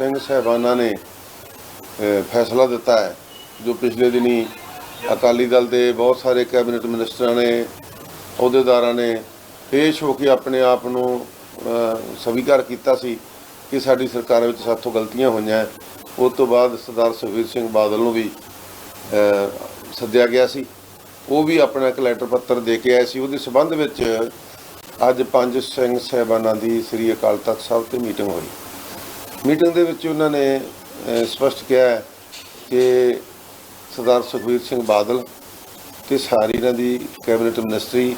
ਸਿੰਘ ਸਹਿਬਾਨਾਂ ਨੇ ਫੈਸਲਾ ਦਿੱਤਾ ਹੈ, ਜੋ ਪਿਛਲੇ ਦਿਨੀ ਅਕਾਲੀ ਦਲ ਦੇ ਬਹੁਤ ਸਾਰੇ ਕੈਬਨਿਟ ਮਿਨਿਸਟਰਾਂ ਨੇ, ਅਹੁਦੇਦਾਰਾਂ ਨੇ ਪੇਸ਼ ਹੋ ਕੇ ਆਪਣੇ ਆਪ ਨੂੰ ਸਵੀਕਾਰ ਕੀਤਾ ਸੀ ਕਿ ਸਾਡੀ ਸਰਕਾਰ ਵਿੱਚ ਸਾਥੋਂ ਗਲਤੀਆਂ ਹੋਈਆਂ ਹੈ। ਉਸ ਤੋਂ ਬਾਅਦ ਸਰਦਾਰ ਸੁਖਬੀਰ ਸਿੰਘ ਬਾਦਲ ਨੂੰ ਵੀ ਸੱਦਿਆ ਗਿਆ ਸੀ। ਉਹ ਵੀ ਆਪਣਾ ਇੱਕ ਲੈਟਰ ਪੱਤਰ ਦੇ ਕੇ ਆਏ ਸੀ। ਉਹਦੇ ਸਬੰਧ ਵਿੱਚ ਅੱਜ ਪੰਜ ਸਿੰਘ ਸਹਿਬਾਨਾਂ ਦੀ ਸ੍ਰੀ ਅਕਾਲ ਤਖਤ ਸਾਹਿਬ ਤੇ ਮੀਟਿੰਗ ਹੋਈ। ਮੀਟਿੰਗ ਦੇ ਵਿੱਚ ਉਹਨਾਂ ਨੇ ਅ, ਸਪਸ਼ਟ ਕਿਹਾ ਕਿ ਸਰਦਾਰ ਸੁਖਬੀਰ ਸਿੰਘ ਬਾਦਲ ਤੇ ਸਾਰੀ ਇਹਨਾਂ ਦੀ ਕੈਬਨਿਟ ਮਿਨਿਸਟਰੀ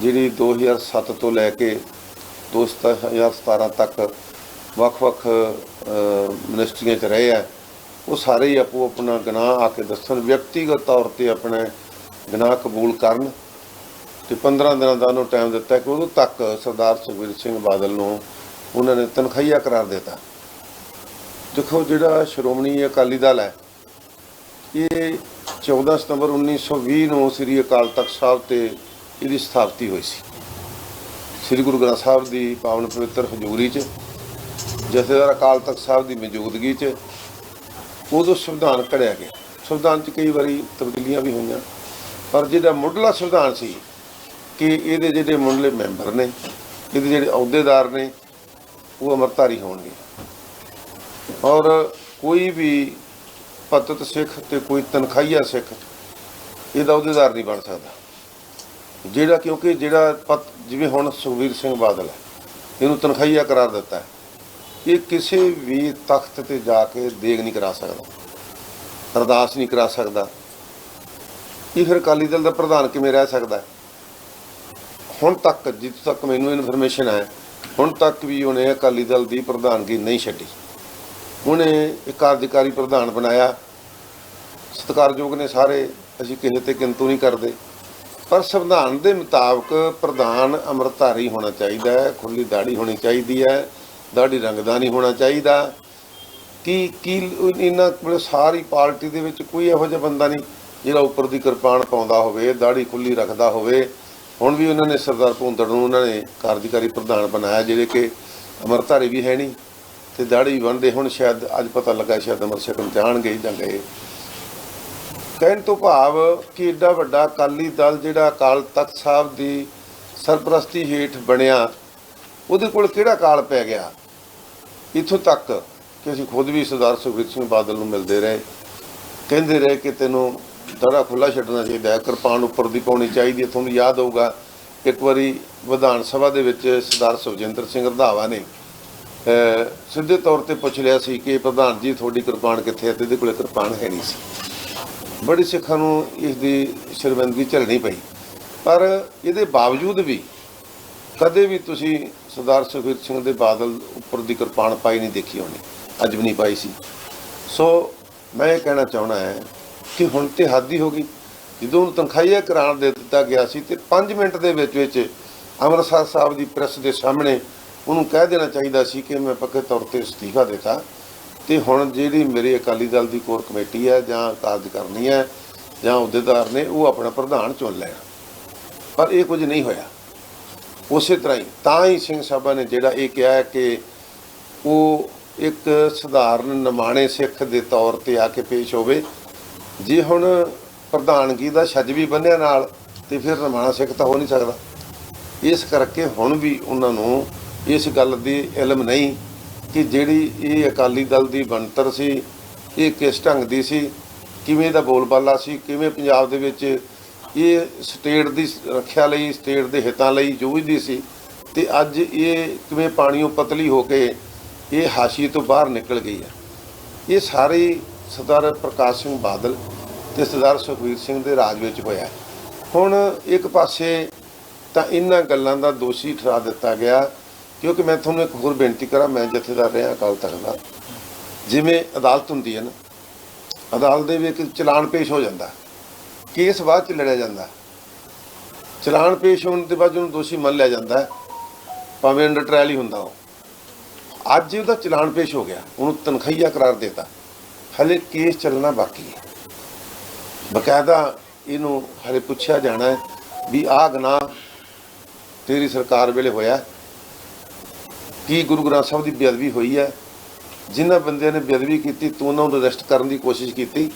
ਜਿਹੜੀ 2007 ਤੋਂ ਲੈ ਕੇ 2017 ਤੱਕ ਵੱਖ-ਵੱਖ ਅ, ਮਿਨਿਸਟਰੀਆਂ 'ਚ ਰਹੇ ਆ ਉਹ ਸਾਰੇ ਹੀ ਆਪੋ ਆਪਣਾ ਗੁਨਾਹ ਆ ਕੇ ਦੱਸਣ ਵਿਅਕਤੀਗਤ ਤੌਰ ਤੇ ਆਪਣੇ ਗੁਨਾਹ ਕਬੂਲ ਕਰਨ ਤੇ 15 ਦਿਨਾਂ ਦਾ ਉਹਨੂੰ ਟਾਈਮ ਦਿੱਤਾ ਕਿ ਉਦੋਂ ਤੱਕ ਸਰਦਾਰ ਸੁਖਬੀਰ ਸਿੰਘ ਬਾਦਲ ਨੂੰ ਉਹਨਾਂ ਨੇ ਤਨਖਾਹੀਆ ਕਰਾਰ ਦਿੱਤਾ। ਦੇਖੋ ਜਿਹੜਾ ਸ਼੍ਰੋਮਣੀ ਅਕਾਲੀ ਦਲ ਹੈ, ਇਹ 14 ਸਤੰਬਰ 1920 ਨੂੰ ਸ੍ਰੀ ਅਕਾਲ ਤਖਤ ਸਾਹਿਬ ਤੇ ਇਹਦੀ ਸਥਾਪਤੀ ਹੋਈ ਸੀ। ਸ੍ਰੀ ਗੁਰੂ ਗ੍ਰੰਥ ਸਾਹਿਬ ਦੀ ਪਾਵਨ ਪਵਿੱਤਰ ਹਜ਼ੂਰੀ 'ਚ, ਜਥੇਦਾਰ ਅਕਾਲ ਤਖਤ ਸਾਹਿਬ ਦੀ ਮੌਜੂਦਗੀ 'ਚ ਉਦੋਂ ਸੰਵਿਧਾਨ ਘੜਿਆ ਗਿਆ। ਸੰਵਿਧਾਨ 'ਚ ਕਈ ਵਾਰੀ ਤਬਦੀਲੀਆਂ ਵੀ ਹੋਈਆਂ, ਪਰ ਜਿਹੜਾ ਮੁੱਢਲਾ ਸੰਵਿਧਾਨ ਸੀ ਕਿ ਇਹਦੇ ਜਿਹੜੇ ਮੁੱਢਲੇ ਮੈਂਬਰ ਨੇ, ਇਹਦੇ ਜਿਹੜੇ ਅਹੁਦੇਦਾਰ ਨੇ, ਉਹ ਅਮਰਤਾਰੀ ਹੋਣਗੇ। ਔਰ ਕੋਈ ਵੀ ਪਤਤ ਸਿੱਖ ਤੇ ਕੋਈ ਤਨਖਾਈਆ ਸਿੱਖ, ਇਹਦਾ ਅਹੁਦੇਦਾਰ ਨਹੀਂ ਬਣ ਸਕਦਾ। ਜਿਹੜਾ ਕਿਉਂਕਿ ਜਿਹੜਾ ਪਤ, ਜਿਵੇਂ ਹੁਣ ਸੁਖਬੀਰ ਸਿੰਘ ਬਾਦਲ ਹੈ, ਇਹਨੂੰ ਤਨਖਾਹੀਆ ਕਰਾਰ ਦਿੱਤਾ ਹੈ। ਇਹ ਕਿਸੇ ਵੀ ਤਖਤ ਤੇ ਜਾ ਕੇ ਦੇਗ ਨਹੀਂ ਕਰਾ ਸਕਦਾ, ਅਰਦਾਸ ਨਹੀਂ ਕਰਾ ਸਕਦਾ। ਇਹ ਫਿਰ ਅਕਾਲੀ ਦਲ ਦਾ ਪ੍ਰਧਾਨ ਕਿਵੇਂ ਰਹਿ ਸਕਦਾ ਹੁਣ ਤੱਕ, ਜਿੱਥੋਂ ਤੱਕ ਮੈਨੂੰ ਇਨਫੋਰਮੇਸ਼ਨ ਹੈ, ਹੁਣ ਤੱਕ ਵੀ ਉਹਨੇ ਅਕਾਲੀ ਦਲ ਦੀ ਪ੍ਰਧਾਨਗੀ ਨਹੀਂ ਛੱਡੀ। ਉਹਨੇ ਇੱਕ ਕਾਰਜਕਾਰੀ ਪ੍ਰਧਾਨ ਬਣਾਇਆ। ਸਤਿਕਾਰਯੋਗ ਨੇ ਸਾਰੇ, ਅਸੀਂ ਕਿਸੇ ਤੇ ਕਿੰਤੂ ਨਹੀਂ ਕਰਦੇ। ਪਰ ਸੰਵਿਧਾਨ ਦੇ ਮੁਤਾਬਕ ਪ੍ਰਧਾਨ ਅੰਮ੍ਰਿਤਧਾਰੀ ਹੋਣਾ ਚਾਹੀਦਾ ਹੈ ਖੁੱਲੀ ਦਾੜੀ ਹੋਣੀ ਚਾਹੀਦੀ ਹੈ ਦਾੜੀ ਰੰਗਦਾ ਨਹੀਂ ਹੋਣਾ ਚਾਹੀਦਾ। ਕੀ ਕੀ ਇਹਨਾਂ ਕੋਲ ਸਾਰੀ ਪਾਰਟੀ ਦੇ ਵਿੱਚ ਕੋਈ ਇਹੋ ਜਿਹਾ ਬੰਦਾ ਨਹੀਂ ਜਿਹੜਾ ਉੱਪਰ ਦੀ ਕਿਰਪਾਨ ਪਾਉਂਦਾ ਹੋਵੇ ਦਾੜੀ ਖੁੱਲੀ ਰੱਖਦਾ ਹੋਵੇ। ਹੁਣ ਵੀ ਉਹਨਾਂ ਨੇ ਸਰਦਾਰ ਭੁੰਦੜ ਨੂੰ ਉਹਨਾਂ ਨੇ ਕਾਰਜਕਾਰੀ ਪ੍ਰਧਾਨ ਬਣਾਇਆ, ਜਿਹੜੇ ਕਿ ਅਮਰਧਾਰੀ ਵੀ ਹੈ ਨਹੀਂ। ਤੇ ਦਾੜੀ ਵੀ ਬੰਨਦੇ ਹੁਣ ਸ਼ਾਇਦ ਅੱਜ ਪਤਾ ਲੱਗਾ ਸ਼ਾਇਦ ਅਮਰ ਸ਼ਕਨ ਜਾਣਗੇ ਜਾਂ ਗਏ। ਕਹਿਣ ਤੋਂ ਭਾਵ ਕਿ ਏਡਾ ਵੱਡਾ ਅਕਾਲੀ ਦਲ ਜਿਹੜਾ ਅਕਾਲ ਤਖਤ ਸਾਹਿਬ ਦੀ ਸਰਪ੍ਰਸਤੀ ਹੇਠ ਬਣਿਆ, ਉਹਦੇ ਕੋਲ ਕਿਹੜਾ ਕਾਲ ਪੈ ਗਿਆ? ਇੱਥੋਂ ਤੱਕ ਕਿ ਅਸੀਂ ਖੁਦ ਵੀ ਸਰਦਾਰ ਸੁਖਬੀਰ ਸਿੰਘ ਬਾਦਲ ਨੂੰ ਮਿਲਦੇ ਰਹੇ। ਕਹਿੰਦੇ ਰਹੇ ਕਿ ਤੈਨੂੰ ਦਰਾ ਖੁੱਲਾ ਛੱਡਣਾ ਚਾਹੀਦਾ ਹੈ, ਕਿਰਪਾਨ ਉੱਪਰ ਦੀ ਪਾਉਣੀ ਚਾਹੀਦੀ ਹੈ, ਤੁਹਾਨੂੰ ਯਾਦ ਹੋਊਗਾ। ਇੱਕ ਵਾਰੀ ਵਿਧਾਨ ਸਭਾ ਦੇ ਵਿੱਚ ਸਰਦਾਰ ਸੁਖਜਿੰਦਰ ਸਿੰਘ ਰੰਧਾਵਾ ਨੇ ਸਿੱਧੇ ਤੌਰ ਤੇ ਪੁੱਛ ਲਿਆ ਸੀ ਕਿ ਪ੍ਰਧਾਨ ਜੀ, ਤੁਹਾਡੀ ਕਿਰਪਾਨ ਕਿੱਥੇ ਹੈ? ਤੇ ਇਹਦੇ ਕੋਲੇ ਕਿਰਪਾਨ ਹੈ ਨਹੀਂ ਸੀ। ਬੜੀ ਸਿੱਖਾਂ ਨੂੰ ਇਸ ਦੀ ਸ਼ਰਮਿੰਦਗੀ ਝੱਲਣੀ ਪਈ। ਪਰ ਇਹਦੇ ਬਾਵਜੂਦ ਵੀ ਕਦੇ ਵੀ ਤੁਸੀਂ ਸਰਦਾਰ ਸੁਖਬੀਰ ਸਿੰਘ ਦੇ ਬਾਦਲ ਉੱਪਰ ਦੀ ਕਿਰਪਾਨ ਪਾਈ ਨਹੀਂ ਦੇਖੀ ਹੋਣੀ। ਅੱਜ ਵੀ ਨਹੀਂ ਪਾਈ ਸੀ। ਸੋ ਮੈਂ ਇਹ ਕਹਿਣਾ ਚਾਹਣਾ ਹੈ ਕਿ ਹੁਣ ਤੇ ਹੱਦ ਹੀ ਹੋ ਗਈ। ਜਦੋਂ ਉਹਨੂੰ ਤਨਖਾਹੀਆ ਕਰਾਰ ਦੇ ਦਿੱਤਾ ਗਿਆ ਸੀ ਤੇ 5 ਮਿੰਟ ਦੇ ਵਿੱਚ ਵਿੱਚ ਅੰਮ੍ਰਿਤਸਰ ਸਾਹਿਬ ਦੀ ਪ੍ਰੈਸ ਦੇ ਸਾਹਮਣੇ ਉਹਨੂੰ ਕਹਿ ਦੇਣਾ ਚਾਹੀਦਾ ਸੀ ਕਿ ਮੈਂ ਪੱਕੇ ਤੌਰ ਤੇ ਅਸਤੀਫਾ ਦਿੱਤਾ ਤੇ ਹੁਣ ਜਿਹੜੀ ਮੇਰੇ ਅਕਾਲੀ ਦਲ ਦੀ ਕੋਰ ਕਮੇਟੀ ਹੈ ਜਾਂ ਕਾਰਜ ਕਰਨੀ ਹੈ ਜਾਂ ਅਹੁਦੇਦਾਰ ਨੇ, ਉਹ ਆਪਣਾ ਪ੍ਰਧਾਨ ਚੁਣ ਲੈਣ। ਪਰ ਇਹ ਕੁਝ ਨਹੀਂ ਹੋਇਆ। ਉਸੇ ਤਰ੍ਹਾਂ ਹੀ, ਤਾਂ ਹੀ ਸਿੰਘ ਸਾਹਿਬਾਂ ਨੇ ਜਿਹੜਾ ਇਹ ਕਿਹਾ ਕਿ ਉਹ ਇੱਕ ਸਧਾਰਨ ਨਿਮਾਣੇ ਸਿੱਖ ਦੇ ਤੌਰ ਤੇ ਆ ਕੇ ਪੇਸ਼ ਹੋਵੇ। ਜੇ ਹੁਣ ਪ੍ਰਧਾਨਗੀ ਦਾ ਛੱਜ ਵੀ ਬੰਨਿਆ ਨਾਲ, ਤੇ ਫਿਰ ਨਿਮਾਣਾ ਸਿੱਖ ਤਾਂ ਹੋ ਨਹੀਂ ਸਕਦਾ। ਇਸ ਕਰਕੇ ਹੁਣ ਵੀ ਉਹਨਾਂ ਨੂੰ ਇਸ ਗੱਲ ਦੀ ਇਲਮ ਨਹੀਂ ਕਿ ਜਿਹੜੀ ਇਹ ਅਕਾਲੀ ਦਲ ਦੀ ਬਣਤਰ ਸੀ, ਇਹ ਕਿਸ ਢੰਗ ਦੀ ਸੀ, ਕਿਵੇਂ ਦਾ ਬੋਲਬਾਲਾ ਸੀ, ਕਿਵੇਂ ਪੰਜਾਬ ਦੇ ਵਿੱਚ ਇਹ ਸਟੇਟ ਦੀ ਰੱਖਿਆ ਲਈ, ਸਟੇਟ ਦੇ ਹਿੱਤਾਂ ਲਈ ਜੂਝਦੀ ਸੀ ਤੇ ਅੱਜ ਇਹ ਕਿਵੇਂ ਪਾਣੀੋਂ ਪਤਲੀ ਹੋ ਕੇ ਇਹ ਹਾਸ਼ੀਏ ਤੋਂ ਬਾਹਰ ਨਿਕਲ ਗਈ ਹੈ ਇਹ ਸਾਰੀ ਸਰਦਾਰ ਪ੍ਰਕਾਸ਼ ਸਿੰਘ ਬਾਦਲ ਤੇ ਸਰਦਾਰ ਸੁਖਬੀਰ ਸਿੰਘ ਦੇ ਰਾਜ ਵਿੱਚ ਹੋਇਆ। ਹੁਣ ਇੱਕ ਪਾਸੇ ਤਾਂ ਇਹਨਾਂ ਗੱਲਾਂ ਦਾ ਦੋਸ਼ੀ ਠਹਿਰਾ ਦਿੱਤਾ ਗਿਆ ਕਿਉਂਕਿ ਮੈਂ ਤੁਹਾਨੂੰ ਇੱਕ ਹੋਰ ਬੇਨਤੀ ਕਰਾਂ, ਮੈਂ ਜਥੇਦਾਰ ਰਿਹਾ ਅਕਾਲ ਤਖਤ ਦਾ। ਜਿਵੇਂ ਅਦਾਲਤ ਹੁੰਦੀ ਹੈ ਨਾ, ਅਦਾਲਤ ਦੇ ਵਿੱਚ ਚਲਾਨ ਪੇਸ਼ ਹੋ ਜਾਂਦਾ। ਕੇਸ ਬਾਅਦ ਚ ਲੜਿਆ ਜਾਂਦਾ। ਚਲਾਨ ਪੇਸ਼ ਹੋਣ ਦੇ ਬਾਅਦ ਉਹਨੂੰ ਦੋਸ਼ੀ ਮੰਨ ਲਿਆ ਜਾਂਦਾ ਭਾਵੇਂ ਅੰਡਰ ਟ੍ਰਾਇਲ ਹੀ ਹੁੰਦਾ ਉਹ। ਅੱਜ ਉਹਦਾ ਚਲਾਨ ਪੇਸ਼ ਹੋ ਗਿਆ, ਉਹਨੂੰ ਤਨਖਈਆ ਕਰਾਰ ਦਿੱਤਾ। ਹਲੇ ਕੇਸ ਚੱਲਣਾ ਬਾਕੀ ਹੈ। ਬਕਾਇਦਾ ਇਹਨੂੰ ਹਲੇ ਪੁੱਛਿਆ ਜਾਣਾ ਵੀ ਆਹ ਗੁਨਾਹ ਤੇਰੀ ਸਰਕਾਰ ਵੇਲੇ ਹੋਇਆ ਕੀ ਗੁਰੂ ਗ੍ਰੰਥ ਸਾਹਿਬ ਦੀ ਬੇਅਦਬੀ ਹੋਈ ਹੈ? ਜਿਨ੍ਹਾਂ ਬੰਦਿਆਂ ਨੇ ਬੇਅਦਬੀ ਕੀਤੀ, ਤੂੰ ਉਹਨਾਂ ਨੂੰ ਅਰੈਸਟ ਕਰਨ ਦੀ ਕੋਸ਼ਿਸ਼ ਕੀਤੀ।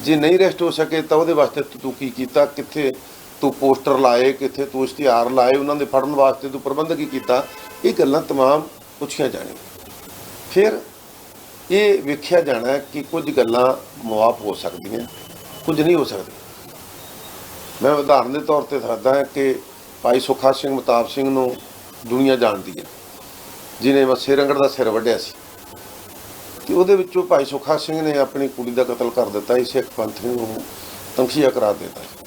ਜੇ ਨਹੀਂ ਅਰੈਸਟ ਹੋ ਸਕੇ, ਤਾਂ ਉਹਦੇ ਵਾਸਤੇ ਤੂੰ- ਤੂੰ ਕੀ ਕੀਤਾ? ਕਿੱਥੇ ਤੂੰ ਪੋਸਟਰ ਲਾਏ? ਕਿੱਥੇ ਤੂੰ ਇਸ਼ਤਿਹਾਰ ਲਾਏ? ਉਹਨਾਂ ਦੇ ਫੜਨ ਵਾਸਤੇ ਤੂੰ ਪ੍ਰਬੰਧ ਕੀ ਕੀਤਾ? ਇਹ ਗੱਲਾਂ ਤਮਾਮ ਪੁੱਛੀਆਂ ਜਾਣੀਆਂ। ਫਿਰ ਇਹ ਵੇਖਿਆ ਜਾਣਾ ਕਿ ਕੁਝ ਗੱਲਾਂ ਮੁਆਫ ਹੋ ਸਕਦੀਆਂ, ਕੁਝ ਨਹੀਂ ਹੋ ਸਕਦੀਆਂ। ਮੈਂ ਉਦਾਹਰਨ ਦੇ ਤੌਰ ਤੇ ਦੱਸਦਾ ਕਿ ਭਾਈ ਸੁਖਾ ਸਿੰਘ ਮਤਾਬ ਸਿੰਘ ਨੂੰ ਦੁਨੀਆ ਜਾਣਦੀ ਹੈ। ਜਿਨੇ ਮੱਸੇ ਰੰਗੜ ਦਾ ਸਿਰ ਵੱਢਿਆ ਸੀ। ਤੇ ਉਹਦੇ ਵਿੱਚੋਂ ਭਾਈ ਸੁਖਾ ਸਿੰਘ ਨੇ ਆਪਣੀ ਕੁੜੀ ਦਾ ਕਤਲ ਕਰ ਦਿੱਤਾ ਸੀ ਸਿੱਖ ਪੰਥ ਨੂੰ ਤਮਖੀਆ ਕਰਾ ਦਿੱਤਾ ਸੀ,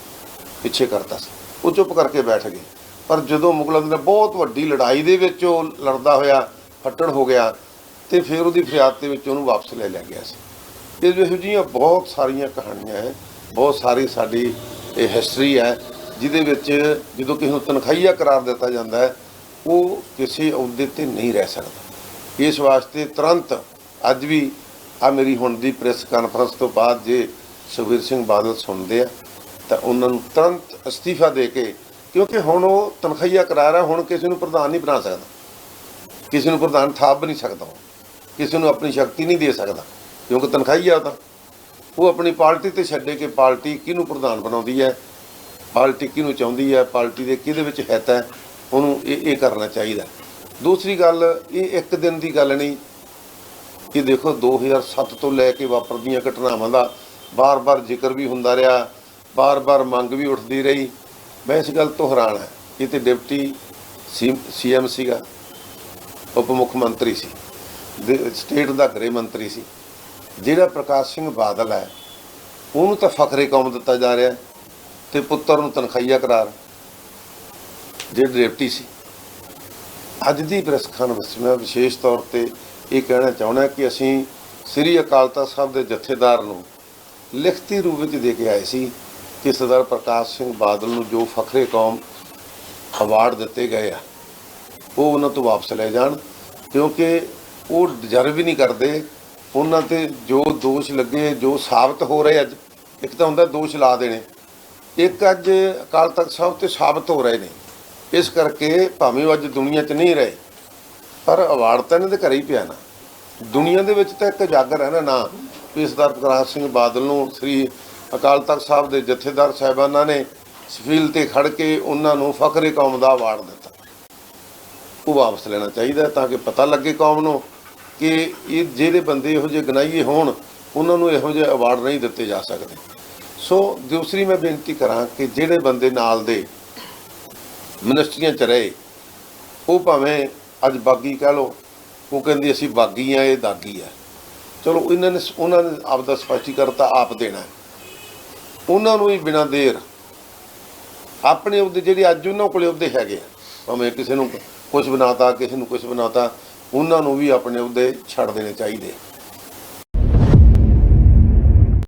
ਪਿੱਛੇ ਕਰਤਾ ਸੀ। ਉਹ ਚੁੱਪ ਕਰਕੇ ਬੈਠ ਗਏ। ਪਰ ਜਦੋਂ ਮੁਗਲਾਂ ਨੇ ਬਹੁਤ ਵੱਡੀ ਲੜਾਈ ਦੇ ਵਿੱਚ ਉਹ ਲੜਦਾ ਹੋਇਆ, ਫੱਟੜ ਹੋ ਗਿਆ, ਤੇ ਫਿਰ ਉਹਦੀ ਫਰਿਆਦ ਦੇ ਵਿੱਚ ਉਹਨੂੰ ਵਾਪਸ ਲੈ ਲਿਆ ਗਿਆ ਸੀ। ਇਹ ਇਹੋ ਜਿਹੀਆਂ ਬਹੁਤ ਸਾਰੀਆਂ ਕਹਾਣੀਆਂ ਹੈ, ਬਹੁਤ ਸਾਰੀ ਸਾਡੀ ਇਹ ਹਿਸਟਰੀ ਹੈ, ਜਿਹਦੇ ਵਿੱਚ ਜਦੋਂ ਕਿਸੇ ਨੂੰ ਤਨਖਾਹੀਆ ਕਰਾਰ ਦਿੱਤਾ ਜਾਂਦਾ ਹੈ ਉਹ ਕਿਸੇ ਅਹੁਦੇ ਤੇ ਨਹੀਂ ਰਹਿ ਸਕਦਾ। ਇਸ ਵਾਸਤੇ ਤੁਰੰਤ ਅੱਜ ਵੀ ਆ ਮੇਰੀ ਹੁਣ ਦੀ ਪ੍ਰੈਸ ਕਾਨਫਰੰਸ ਤੋਂ ਬਾਅਦ ਜੇ ਸੁਖਬੀਰ ਸਿੰਘ ਬਾਦਲ ਸੁਣਦੇ ਆ, ਤਾਂ ਉਹਨਾਂ ਨੂੰ ਤੁਰੰਤ ਅਸਤੀਫਾ ਦੇ ਕੇ, ਕਿਉਂਕਿ ਹੁਣ ਉਹ ਤਨਖਾਹੀਆ ਕਰਾਰ ਹੈ ਹੁਣ ਕਿਸੇ ਨੂੰ ਪ੍ਰਧਾਨ ਨਹੀਂ ਬਣਾ ਸਕਦਾ। ਕਿਸੇ ਨੂੰ ਪ੍ਰਧਾਨ ਥਾਪ ਨਹੀਂ ਸਕਦਾ ਉਹ। ਕਿਸੇ ਨੂੰ ਆਪਣੀ ਸ਼ਕਤੀ ਨਹੀਂ ਦੇ ਸਕਦਾ, ਕਿਉਂਕਿ ਤਨਖਾਹੀ ਆ ਉਹ ਤਾਂ। ਉਹ ਆਪਣੀ ਪਾਰਟੀ ਤੇ ਛੱਡੇ ਕਿ ਪਾਰਟੀ ਕਿਹਨੂੰ ਪ੍ਰਧਾਨ ਬਣਾਉਂਦੀ ਹੈ, ਪਾਰਟੀ ਕਿਹਨੂੰ ਚਾਹੁੰਦੀ ਹੈ, ਪਾਰਟੀ ਦੇ ਕਿਹਦੇ ਵਿੱਚ ਹਿੱਤ ਹੈ ਉਹਨੂੰ ਇਹ ਇਹ ਕਰਨਾ ਚਾਹੀਦਾ। ਦੂਸਰੀ ਗੱਲ, ਇਹ ਇੱਕ ਦਿਨ ਦੀ ਗੱਲ ਨਹੀਂ। ਕਿ ਦੇਖੋ 2007 ਤੋਂ ਲੈ ਕੇ ਵਾਪਰਦੀਆਂ ਘਟਨਾਵਾਂ ਦਾ ਬਾਰ-ਬਾਰ ਜ਼ਿਕਰ ਵੀ ਹੁੰਦਾ ਰਿਹਾ, ਬਾਰ-ਬਾਰ ਮੰਗ ਵੀ ਉੱਠਦੀ ਰਹੀ। ਮੈਂ ਇਸ ਗੱਲ ਤੋਂ ਹੈਰਾਨ ਹਾਂ। ਇਹ ਤੇ ਡਿਪਟੀ ਸੀਐਮ ਸੀਗਾ, ਉਪ ਮੁੱਖ ਮੰਤਰੀ ਸੀ, ਦੇ- ਸਟੇਟ ਦਾ ਗ੍ਰਹਿ ਮੰਤਰੀ ਸੀ। ਜਿਹੜਾ ਪ੍ਰਕਾਸ਼ ਸਿੰਘ ਬਾਦਲ ਹੈ, ਉਹਨੂੰ ਤਾਂ ਫਖਰੇ ਕੌਮ ਦਿੱਤਾ ਜਾ ਰਿਹਾ ਤੇ ਪੁੱਤਰ ਨੂੰ ਤਨਖਾਹੀਆ ਕਰਾਰ। ਜਿਹੜੀ ਡਿਪਟੀ ਸੀ। ਅੱਜ ਦੀ ਪ੍ਰੈਸ ਕਾਨਫਰੰਸ ਮੈਂ ਵਿਸ਼ੇਸ਼ ਤੌਰ ਤੇ ਇਹ ਕਹਿਣਾ ਚਾਹੁੰਦਾ ਕਿ ਅਸੀਂ ਸ੍ਰੀ ਅਕਾਲ ਤਖਤ ਸਾਹਿਬ ਦੇ ਜਥੇਦਾਰ ਨੂੰ ਲਿਖਤੀ ਰੂਪ ਵਿੱਚ ਦੇ ਕੇ ਆਏ ਸੀ ਕਿ ਸਰਦਾਰ ਪ੍ਰਕਾਸ਼ ਸਿੰਘ ਬਾਦਲ ਨੂੰ ਜੋ ਫਖਰੇ ਕੌਮ ਅਵਾਰਡ ਦਿੱਤੇ ਗਏ ਆ, ਉਹ ਉਹਨਾਂ ਤੋਂ ਵਾਪਸ ਲੈ ਜਾਣ, ਕਿਉਂਕਿ ਉਹ ਡਿਜ਼ਰਵ ਹੀ ਨਹੀਂ ਕਰਦੇ। ਉਹਨਾਂ ਤੇ ਜੋ ਦੋਸ਼ ਲੱਗੇ, ਜੋ ਸਾਬਤ ਹੋ ਰਹੇ ਅੱਜ, ਇੱਕ ਤਾਂ ਹੁੰਦਾ ਦੋਸ਼ ਲਾ ਦੇਣੇ। ਇੱਕ ਅੱਜ ਅਕਾਲ ਤਖਤ ਸਾਹਿਬ ਤੇ ਸਾਬਤ ਹੋ ਰਹੇ ਨੇ। ਇਸ ਕਰਕੇ ਭਾਵੇਂ ਉਹ ਅੱਜ ਦੁਨੀਆ 'ਚ ਨਹੀਂ ਰਹੇ, ਪਰ ਅਵਾਰਡ ਤਾਂ ਇਹਨਾਂ ਦੇ ਘਰੇ ਹੀ ਪਿਆ ਨਾ। ਦੁਨੀਆ ਦੇ ਵਿੱਚ ਤਾਂ ਇੱਕ ਜਾਗਰ ਹੈ ਨਾ ਨਾ, ਵੀ ਸਰਦਾਰ ਪ੍ਰਕਾਸ਼ ਸਿੰਘ ਬਾਦਲ ਨੂੰ ਸ੍ਰੀ ਅਕਾਲ ਤਖਤ ਸਾਹਿਬ ਦੇ ਜਥੇਦਾਰ ਸਾਹਿਬਾਨਾਂ ਨੇ ਸਫੀਲ ਤੇ ਖੜ ਕੇ ਉਹਨਾਂ ਨੂੰ ਫਖਰੇ ਕੌਮ ਦਾ ਅਵਾਰਡ ਦਿੱਤਾ। ਉਹ ਵਾਪਸ ਲੈਣਾ ਚਾਹੀਦਾ ਤਾਂ ਕਿ ਪਤਾ ਲੱਗੇ ਕੌਮ ਨੂੰ ਕਿ ਇਹ ਜਿਹੜੇ ਬੰਦੇ ਇਹੋ ਜਿਹੇ ਗਨਾਈਏ ਹੋਣ, ਉਹਨਾਂ ਨੂੰ ਇਹੋ ਜਿਹੇ ਅਵਾਰਡ ਨਹੀਂ ਦਿੱਤੇ ਜਾ ਸਕਦੇ। ਸੋ ਦੂਸਰੀ ਮੈਂ ਬੇਨਤੀ ਕਰਾਂ ਕਿ ਜਿਹੜੇ ਬੰਦੇ ਨਾਲ ਦੇ ਮਿਨਿਸਟਰੀਆਂ ਚ ਰਹੇ, ਉਹ ਭਾਵੇਂ ਅੱਜ ਬਾਗੀ ਕਹਿ ਲੋ ਉਹ ਕਹਿੰਦੀ ਅਸੀਂ ਬਾਗੀ ਆ, ਇਹ ਦਾਗੀ ਆ। ਚਲੋ, ਇਹਨਾਂ ਨੇ ਉਹਨਾਂ ਨੇ ਆਪ ਦਾ ਸਪਸ਼ਟੀਕਰਨ ਤਾਂ ਆਪ ਦੇਣਾ ਉਹਨਾਂ ਨੂੰ ਹੀ ਬਿਨਾਂ ਦੇਰ ਆਪਣੇ ਉਹਦੇ ਜਿਹੜੇ ਅੱਜ ਉਹਨਾਂ ਕੋਲੇ ਉਹਦੇ ਹੈਗੇ ਆ, ਭਾਵੇਂ ਕਿਸੇ ਨੂੰ ਕੁਝ ਬਣਾਤਾ, ਕਿਸੇ ਨੂੰ ਕੁਝ ਬਣਾਤਾ, ਉਹਨਾਂ ਨੂੰ ਵੀ ਆਪਣੇ ਉਹਦੇ ਛੱਡ ਦੇਣੇ ਚਾਹੀਦੇ